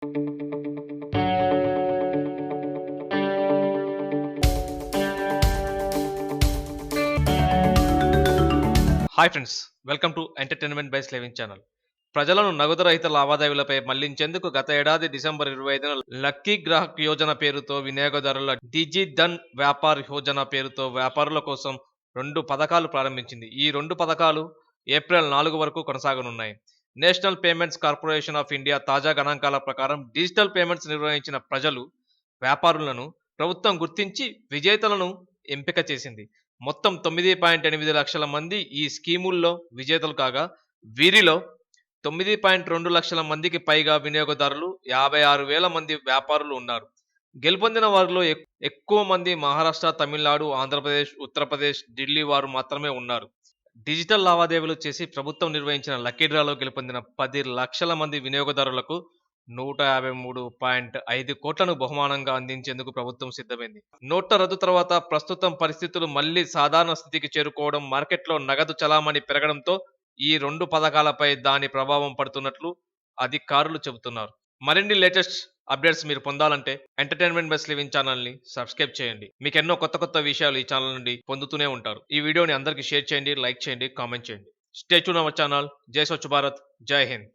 Hi friends welcome to entertainment by slaving channel ప్రజలను నగదు రహిత లావాదేవీలపై మళ్ళించేందుకు గత ఏడాది డిసెంబర్ ఇరవై ఐదున లక్కీ గ్రాహక్ యోజన పేరుతో వినియోగదారుల డిజి ధన్ వ్యాపార్ యోజన పేరుతో వ్యాపారుల కోసం రెండు పథకాలు ప్రారంభించింది. ఈ రెండు పథకాలు ఏప్రిల్ నాలుగు వరకు కొనసాగనున్నాయి. National Payments Corporation of India తాజా గణాంకాల ప్రకారం డిజిటల్ పేమెంట్స్ నిర్వహించిన ప్రజలు వ్యాపారులను ప్రభుత్వం గుర్తించి విజేతలను ఎంపిక చేసింది. మొత్తం తొమ్మిది పాయింట్ ఎనిమిది లక్షల మంది ఈ స్కీముల్లో విజేతలు కాగా వీరిలో తొమ్మిది పాయింట్ రెండు లక్షల మందికి పైగా వినియోగదారులు యాభై ఆరు వేల మంది వ్యాపారులు ఉన్నారు. గెలుపొందిన వారిలో ఎక్కువ మంది మహారాష్ట్ర తమిళనాడు ఆంధ్రప్రదేశ్ ఉత్తరప్రదేశ్ ఢిల్లీ వారు మాత్రమే ఉన్నారు. డిజిటల్ లావాదేవీలు చేసి ప్రభుత్వం నిర్వహించిన లక్కీ డ్రాలో గెలుపొందిన పది లక్షల మంది వినియోగదారులకు నూట యాభై మూడు పాయింట్ ఐదు కోట్లను బహుమానంగా అందించేందుకు ప్రభుత్వం సిద్ధమైంది. నోట్ల రద్దు తర్వాత ప్రస్తుతం పరిస్థితులు మళ్ళీ సాధారణ స్థితికి చేరుకోవడం మార్కెట్లో నగదు చలామణి పెరగడంతో ఈ రెండు పథకాలపై దాని ప్రభావం పడుతున్నట్లు అధికారులు చెబుతున్నారు. మరిన్ని లేటెస్ట్ అప్డేట్స్ మీరు పొందాలంటే ఎంటర్టైన్మెంట్ బెస్ లివింగ్ ఛానల్ని సబ్స్క్రైబ్ చేయండి. మీకు ఎన్నో కొత్త కొత్త విషయాలు ఈ ఛానల్ నుండి పొందుతూనే ఉంటారు. ఈ వీడియోని అందరికీ షేర్ చేయండి లైక్ చేయండి కామెంట్ చేయండి. స్టే చూన్ అవర్ ఛానల్ జై స్వచ్ఛ భారత్. జై హింద్.